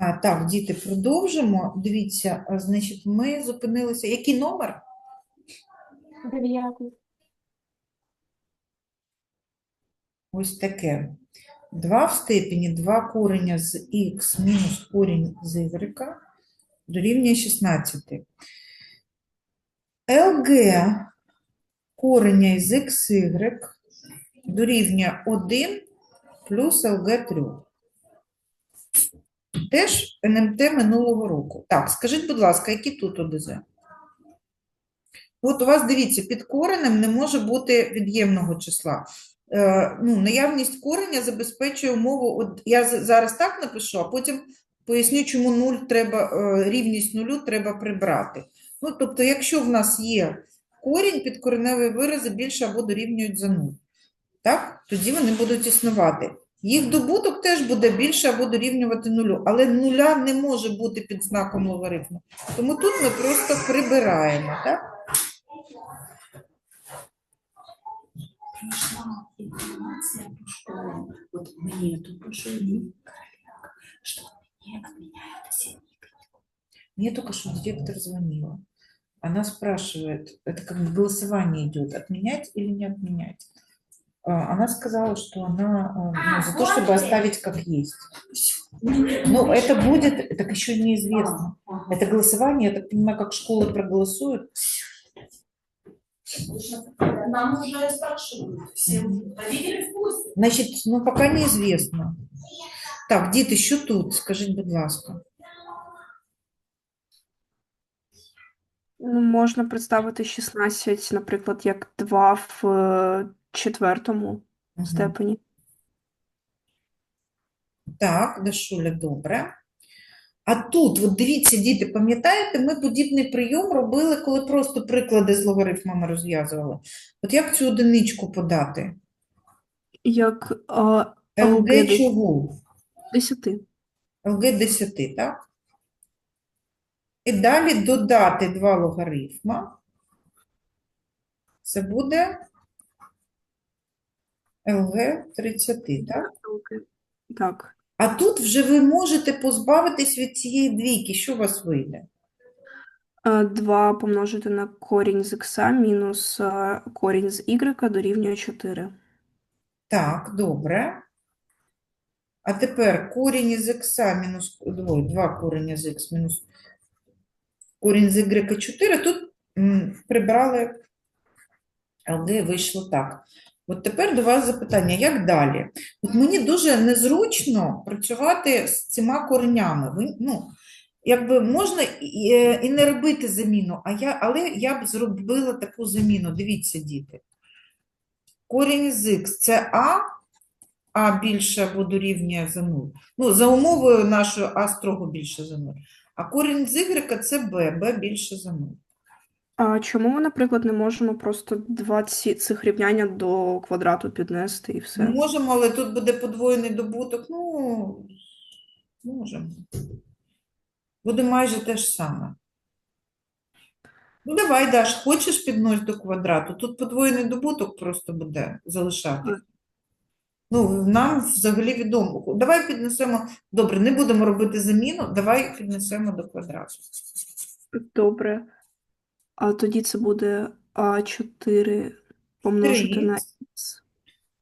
А, так, діти, продовжимо. Дивіться, значить, ми зупинилися. Який номер? Дев'ятий. Ось таке. 2 в степені 2 корення з х мінус корінь з y дорівнює 16. ЛГ кореня із xy дорівнює 1 плюс ЛГ 3. Теж НМТ минулого року. Так, скажіть, будь ласка, які тут ОДЗ? От у вас, дивіться, під коренем не може бути від'ємного числа. Е, ну, наявність кореня забезпечує умову. От я зараз так напишу, а потім поясню, чому 0 треба, е, рівність нулю треба прибрати. Ну, тобто, якщо в нас є корінь, підкореневі вирази більше або дорівнюють за 0, так? Тоді вони будуть існувати. Їх добуток теж буде більше або дорівнювати нулю, але нуля не може бути під знаком логарифму. Тому тут ми просто прибираємо, так? Пришла информация по школам. Вот мне тут пошли Короляк, что мне отменяют осенние каникулы. Мне только что директор звонила. Она спрашивает, это как бы голосование идет, отменять или не отменять. А, Она сказала, что она а, ну, за то, чтобы оставить как есть. Ну, это будет, так еще неизвестно. Это голосование, я так понимаю, как школы проголосуют. Нам уже спрашивают. Все родители в курсе. Значит, ну, пока неизвестно. Так, діти, що тут? Скажіть, будь ласка. Ну, можна представити 16, наприклад, як 2 в е, четвертому Мгм. степені. Так, Дашуля, добре. А тут, от дивіться, діти, пам'ятаєте, ми подібний прийом робили, коли просто приклади з логарифмами розв'язували. От як цю одиничку подати? Як е, ЛГ ЛГ десь- чого? 10. ЛГ 10, так? І далі додати два логарифма. Це буде ЛГ 30, так? Так. А тут вже ви можете позбавитись від цієї двійки. Що у вас вийде? 2 помножити на корінь з х мінус е, корінь з y дорівнює 4. Так, добре. А тепер корінь із х мінус ой, 2 корінь з х мінус корінь з y 4. Тут м, прибрали ЛГ, вийшло так. От тепер до вас запитання, як далі? От мені дуже незручно працювати з цими коренями. Ви, ну, якби можна і, не робити заміну, а я, але я б зробила таку заміну. Дивіться, діти. Корінь з х це А, А більше або дорівнює за 0. Ну, за умовою нашої А строго більше за 0. А корінь з y це Б, Б більше за 0. А чому ми, наприклад, не можемо просто два ці, цих рівняння до квадрату піднести і все? можемо, але тут буде подвоєний добуток. Ну, можемо. Буде майже те ж саме. Ну, давай, Даш, хочеш піднось до квадрату? Тут подвоєний добуток просто буде залишати. Ну, нам взагалі відомо. Давай піднесемо. Добре, не будемо робити заміну, давай піднесемо до квадрату. Добре. А тоді це буде А4 помножити на 3х х.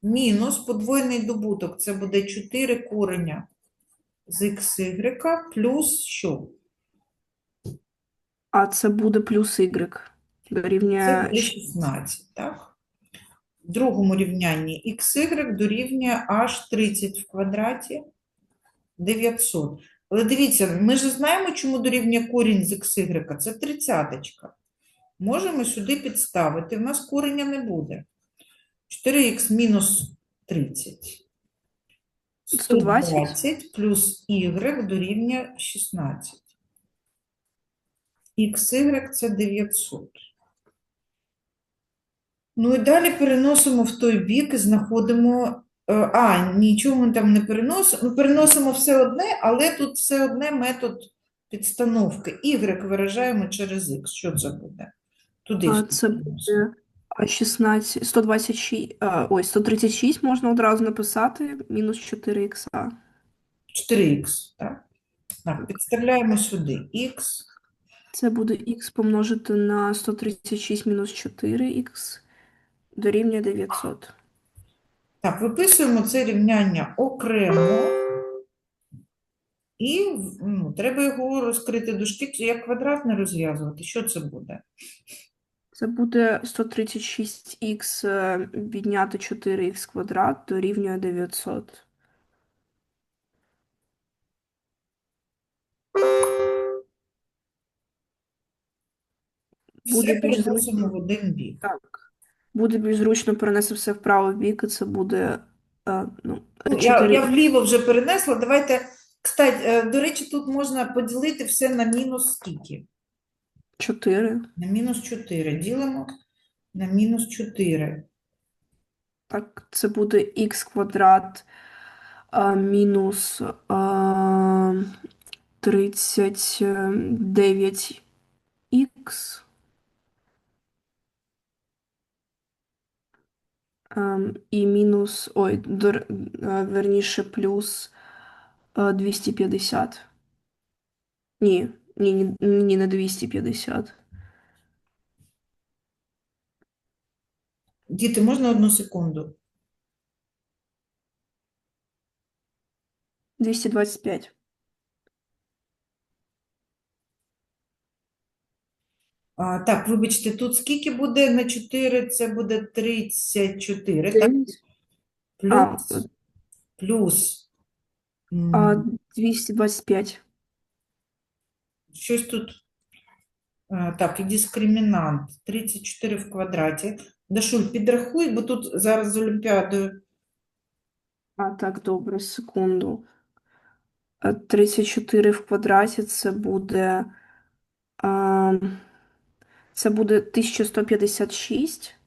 мінус подвоєний добуток. Це буде 4 кореня з xy плюс що? А це буде плюс y. Це Дорівнює буде 16, так? В другому рівнянні xy дорівнює аж 30 в квадраті 900. Але дивіться, ми ж знаємо, чому дорівнює корінь з xy. Це тридцяточка. Можемо сюди підставити. У нас кореня не буде. 4х мінус 30. 120. 120 плюс y дорівнює 16. xy це 900. Ну і далі переносимо в той бік і знаходимо. е, А, нічого ми там не переносимо. Ну, переносимо все одне, але тут все одне метод підстановки. Y виражаємо через X. Що це буде? Туди А ж це буде а 16, 126, а, ой, 136 можна одразу написати, мінус 4х. 4х, так? Так, підставляємо сюди х. Це буде х помножити на 136 мінус 4х дорівнює 900. Так, виписуємо це рівняння окремо. І ну, треба його розкрити дужки, як квадрат не розв'язувати. Що це буде? Це буде 136х е, відняти 4х квадрат дорівнює 900. Буде більш зручно. в один бік. Так. Буде більш зручно перенести все в бік, і це буде е, ну, Ну, Я, 4 я вліво вже перенесла. Давайте, кстати, е, до речі, тут можна поділити все на мінус скільки? 4. На мінус 4. Ділимо на мінус 4. Так, це буде х квадрат а, мінус а, 39х ем, і мінус, ой, дор, верніше, плюс а, 250. Ні, ні, ні, ні, не 250. Діти, можна одну секунду? 225. А, так, вибачте, тут скільки буде на 4? Це буде 34, так? А, Плюс, плюс, м, А, 225. Щось тут, так, і дискримінант, 34 в квадраті. Дашуль, підрахуй, бо тут зараз з Олімпіадою. А, так, добре, секунду. Е, 34 в квадраті це буде. Це буде 1156.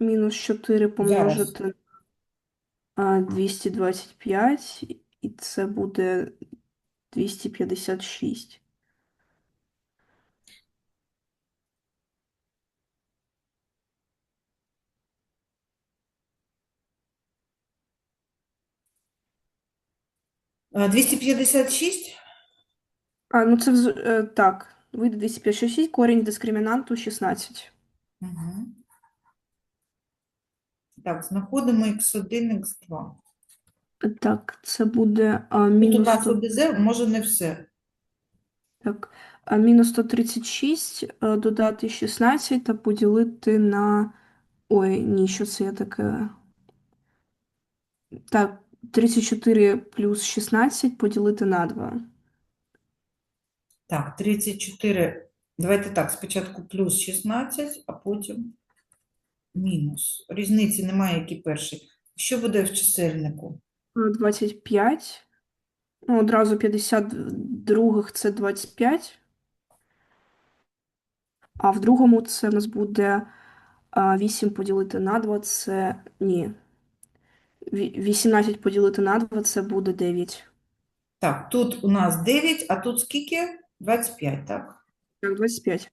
Мінус 4 помножити на 225, і це буде 256. А, 256? А, ну це вз- е, так. Вийде 256, корінь дискримінанту 16. Угу. Так, знаходимо x1, x2. Так, це буде а, Тут у мінус нас 100 ОДЗ, може не все. Так, а мінус 136 е, додати 16 та поділити на. Ой, ні, що це я таке. Так, 34 плюс 16 поділити на 2. Так, 34. Давайте так, спочатку плюс 16, а потім мінус. Різниці немає, який перший. Що буде в чисельнику? Е, 25. Ну, одразу 52 це 25. А в другому це в нас буде а, 8 поділити на 2 це. Ні. Ві- 18 поділити на 2 це буде 9. Так, тут у нас 9, а тут скільки? 25, так? Так, 25.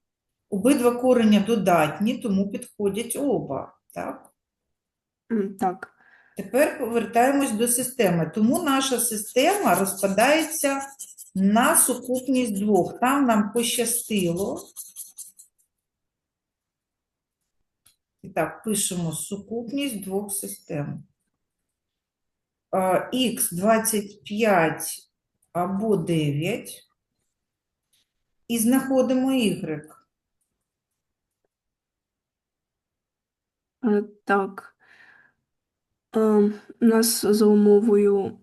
Обидва корення додатні, тому підходять оба, так? Так. Тепер повертаємось до системи. Тому наша система розпадається на сукупність двох. Там нам пощастило. І так, пишемо сукупність двох систем. Х 25 або 9. І знаходимо y. Е, Так. Е, У нас за умовою.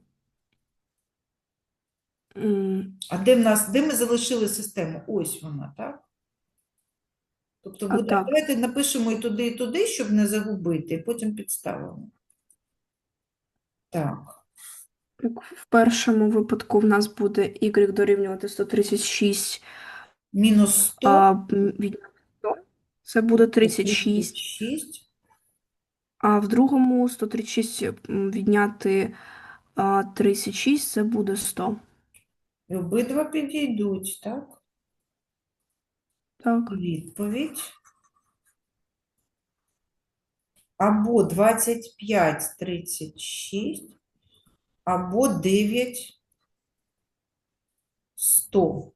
А де в нас, де ми залишили систему? Ось вона, так? Тобто буде, так. давайте напишемо і туди, і туди, щоб не загубити, і потім підставимо. Так, так, В першому випадку в нас буде y дорівнювати 136 мінус 100, а, від 100. Це буде 36. 36. А в другому 136 м, відняти а, 36 це буде 100. І обидва підійдуть, так? Так. Відповідь. або 25 з 36, або 9 100.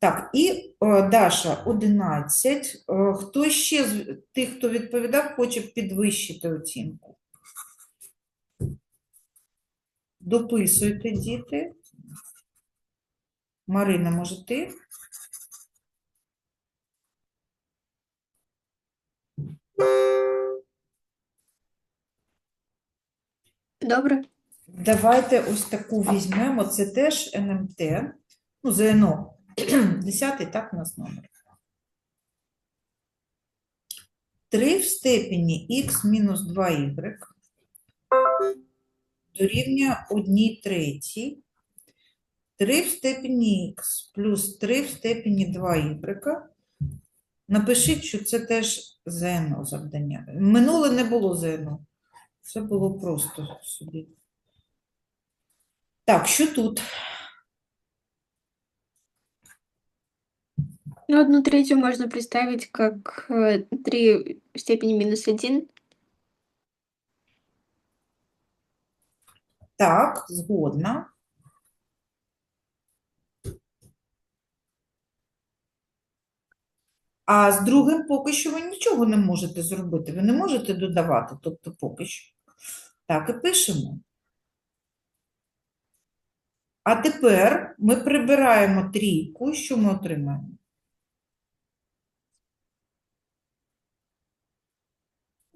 Так, і е, Даша 11. Е, Хто ще з тих, хто відповідав, хоче підвищити оцінку? Дописуйте, діти. Марина, може ти? Добре. Давайте ось таку візьмемо. Це теж НМТ. Ну, ЗНО. Десятий, так, у нас номер. 3 в степені х мінус 2y дорівнює 1 третій. 3 в степені х плюс 3 в степені 2y. Напишіть, що це теж ЗНО завдання. Минуле не було ЗНО. Це було просто собі. Так, що тут? Ну, одну третью можно представить как э, 3 в степени минус 1. Так, згодна. А з другим поки що ви нічого не можете зробити. Ви не можете додавати, тобто поки що. Так, і пишемо. А тепер ми прибираємо трійку, що ми отримаємо?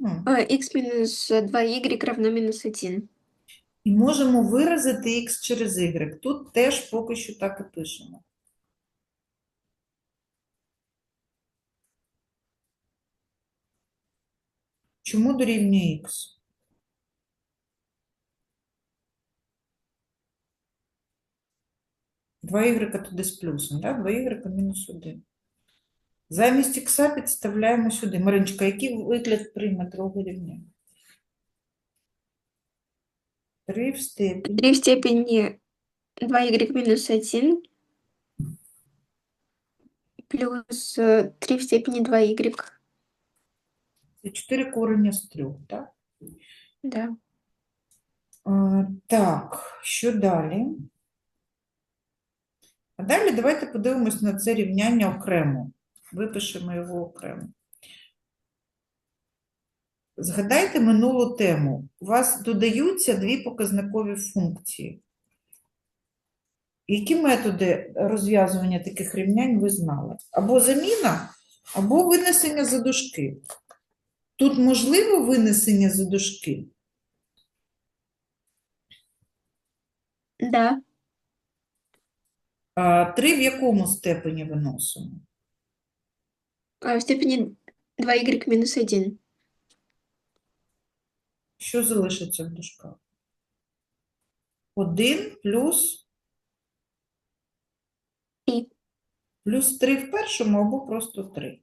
М. X минус 2y равно минус 1. І можемо виразити х через y. Тут теж поки що так і пишемо. Чому дорівнює х? Два y туди з плюсом, да? 2 y мінус 1. Замість х підставляємо сюди. Мариночка, який вигляд прийме друге рівняння? 3 в степені. 3 в степени 2y минус 1 плюс 3 в степени 2y. Це 4 корення з 3, так? Да. А, Так, що далі? А далі давайте подивимось на це рівняння окремо. Випишемо його окремо. Згадайте минулу тему. У вас додаються дві показникові функції. Які методи розв'язування таких рівнянь ви знали? Або заміна, або винесення за дужки. Тут можливо винесення за дужки? Да. Три в якому степені виносимо? А в степени 2y минус 1. Що залишиться в дужках? 1 плюс І. плюс 3 в першому або просто 3.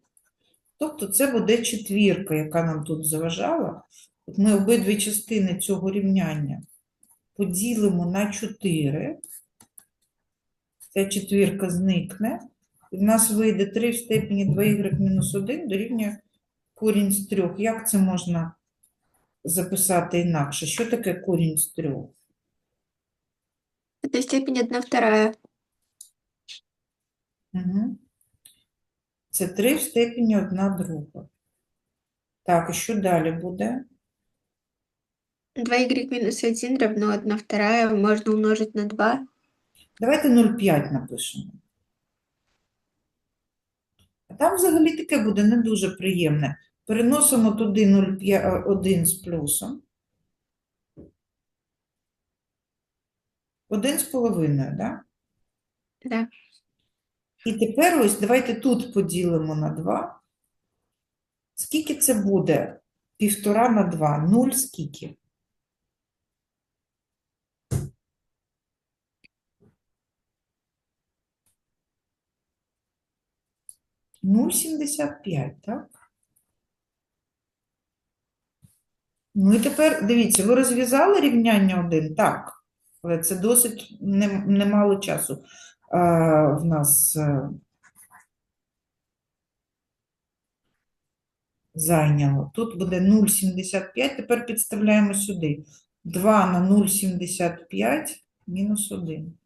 Тобто це буде четвірка, яка нам тут заважала. От ми обидві частини цього рівняння поділимо на 4. Ця четвірка зникне. І в нас вийде 3 в степені 2y мінус 1 дорівнює корінь з 3. Як це можна записати інакше? Що таке корінь з 3? Это степень 1 вторая. Угу. Це 3 в степені 1 друга. Так, і що далі буде? 2y минус 1 равно 1 вторая. Можно умножить на 2. Давайте 0,5 напишемо. Там взагалі таке буде не дуже приємне. Переносимо туди 0,1 з плюсом. 1 з половиною, так? Да. І тепер ось давайте тут поділимо на 2. Скільки це буде? Півтора на 2. 0 скільки? Нуль сімдесят п'ять, так? Ну і тепер, дивіться, ви розв'язали рівняння 1? Так. Але це досить нем- немало часу а, в нас е, зайняло. Тут буде 0,75, тепер підставляємо сюди. 2 на 0,75 мінус 1.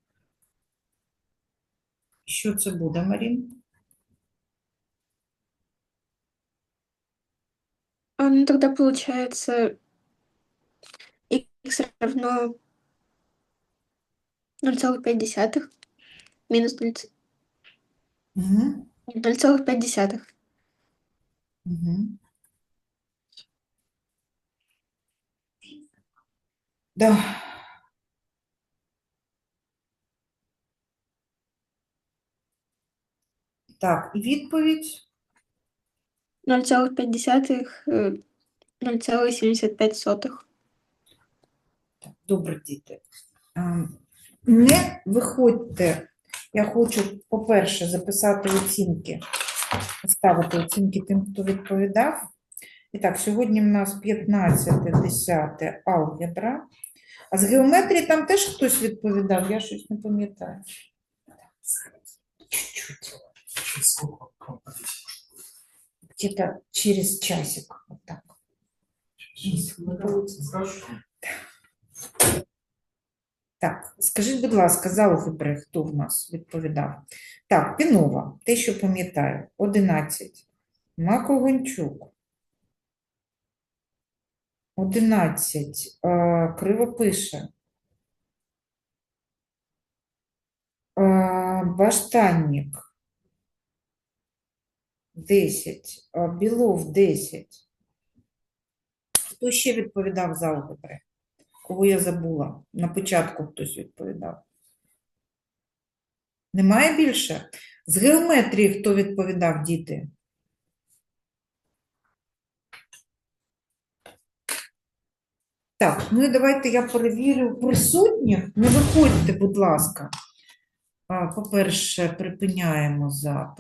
Що це буде, Марін? А, ну тогда получается x равно 0,5 минус 0, Угу. 0,5. Угу. Да. Так, і відповідь 0,5, э, 0,75. Так, Добре, діти. Не виходьте. Я хочу, по-перше, записати оцінки, ставити оцінки тим, хто відповідав. І так, сьогодні в нас 15, 10 алгебра. А з геометрії там теж хтось відповідав, я щось не пам'ятаю. Чуть-чуть. Где-то через часик. Вот так. Так, скажіть, будь ласка, з алгебри хто в нас відповідав? Так, Пінова, те, що пам'ятаю, 11. Мако Гончук. 11. Е, Кривопише. Е, Баштанник. 10. Е, Білов 10. Хто ще відповідав з алгебри? Кого я забула? На початку хтось відповідав. Немає більше? З геометрії хто відповідав, діти? Так, ну і давайте я перевірю присутніх. Не виходьте, будь ласка. По-перше, припиняємо запис.